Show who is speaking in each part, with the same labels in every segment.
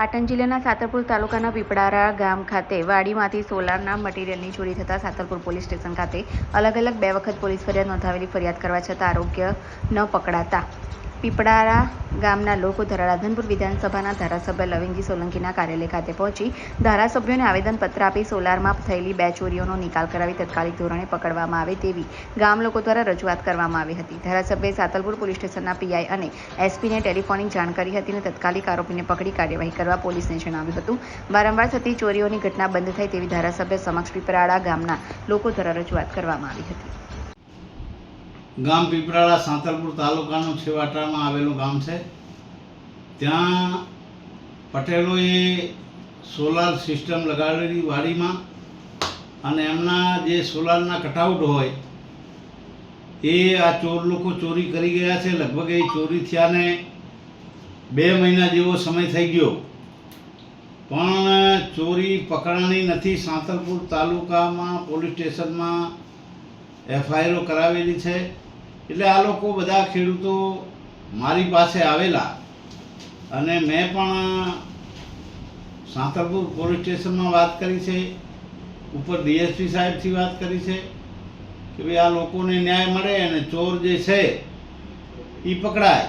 Speaker 1: પાટણ જિલ્લાના સાતરપુર તાલુકાના પીપળારા ગામ ખાતે વાડીમાંથી સોલારના મટીરીયલની ચોરી થતાં સાતરપુર પોલીસ સ્ટેશન ખાતે અલગ અલગ બે વખત પોલીસ ફરિયાદ નોંધાવેલી ફરિયાદ કરવા છતાં આરોગ્ય ન પકડાતા. પીપળારા ગામના લોકો રાધનપુર વિધાનસભાના ધારાસભ્ય લવિંગજી સોલંકીના કાર્યાલય ખાતે પહોંચી ધારાસભ્યોને આવેદનપત્ર આપી સોલારમાં થયેલી બે ચોરીઓનો નિકાલ કરાવી તત્કાલિક ધોરણે પકડવામાં આવે તેવી ગામ લોકો દ્વારા રજૂઆત કરવામાં આવી હતી. ધારાસભ્યએ સાતલપુર પોલીસ સ્ટેશનના પીઆઈ અને એસપીને ટેલિફોનિક જાણ કરી હતી અને તત્કાલિક આરોપીને પકડી કાર્યવાહી કરવા પોલીસને જણાવ્યું હતું. વારંવાર થતી ચોરીઓની ઘટના બંધ થાય તેવી ધારાસભ્ય સમક્ષ પીપરાળા ગામના લોકો દ્વારા રજૂઆત કરવામાં આવી હતી.
Speaker 2: ગામ પીપળાળા સાંતલપુર તાલુકાનું છેવાટામાં આવેલું ગામ છે. ત્યાં પટેલોએ સોલાર સિસ્ટમ લગાડેલી વાડીમાં અને એમના જે સોલારના કટઆઉટ હોય, એ આ ચોર લોકો ચોરી કરી ગયા છે. લગભગ એ ચોરી થયાને બે મહિના જેવો સમય થઈ ગયો. પણ ચોરી પકડાણી નથી. સાંતલપુર તાલુકામાં પોલીસ સ્ટેશનમાં એફઆઈઆર કરાવેલી છે. એટલે આ લોકો બધા ખેડૂતો મારી પાસે આવેલા અને મેં પણ સાંતરપુર પોલીસ સ્ટેશનમાં વાત કરી છે, ઉપર ડીએસપી સાહેબથી વાત કરી છે કે ભાઈ આ લોકોને ન્યાય મળે અને ચોર જે છે એ પકડાય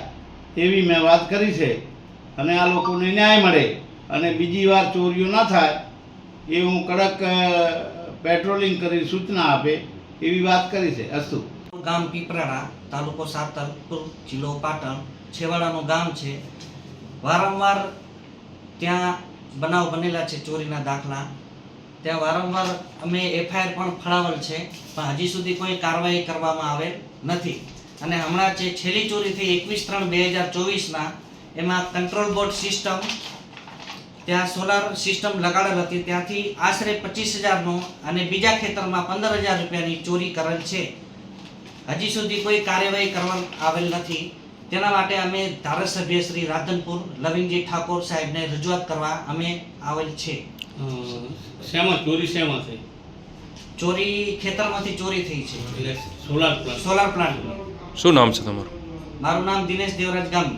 Speaker 2: એવી મેં વાત કરી છે અને આ લોકોને ન્યાય મળે અને બીજી વાર ચોરીઓ ના થાય એ હું કડક પેટ્રોલિંગ કરી સૂચના આપે એવી વાત કરી છે. અસ્તુ.
Speaker 3: ગામ પીપરાડા તાલુકો સાતલપુર, જિલ્લો પાટણ, છેવાડાનું ગામ છે. વારંવાર ત્યાં બનાવ બનેલા છે ચોરીના દાખલા. ત્યાં વારંવાર અમે એફઆઈઆર પણ ફળાવેલ છે, પણ હજી સુધી કોઈ કાર્યવાહી કરવામાં આવે નથી. અને હમણાં જે છેલ્લી ચોરી થઈ એકવીસ ત્રણ બે હજાર ચોવીસના, એમાં કંટ્રોલ બોર્ડ સિસ્ટમ, ત્યાં સોલાર સિસ્ટમ લગાડેલ હતી. ત્યાંથી આશરે પચીસ હજારનો અને બીજા ખેતરમાં પંદર હજાર રૂપિયાની ચોરી કરેલ છે. હજી સુધી કોઈ કાર્યવાહી કરવા આવેલ નથી. તેના માટે અમે ધારાસભ્ય શ્રી રાધનપુર લવિંગજી ઠાકોર સાહેબને રજૂઆત કરવા અમે આવેલ છે.
Speaker 4: શેમાં? ચોરી શેમાં થઈ?
Speaker 3: ચોરી ખેતરમાંથી ચોરી થઈ છે.
Speaker 4: Solar plant.
Speaker 3: Solar plant.
Speaker 5: શું નામ છે તમારું?
Speaker 3: મારું નામ દિનેશ દેવરાજ ગામી.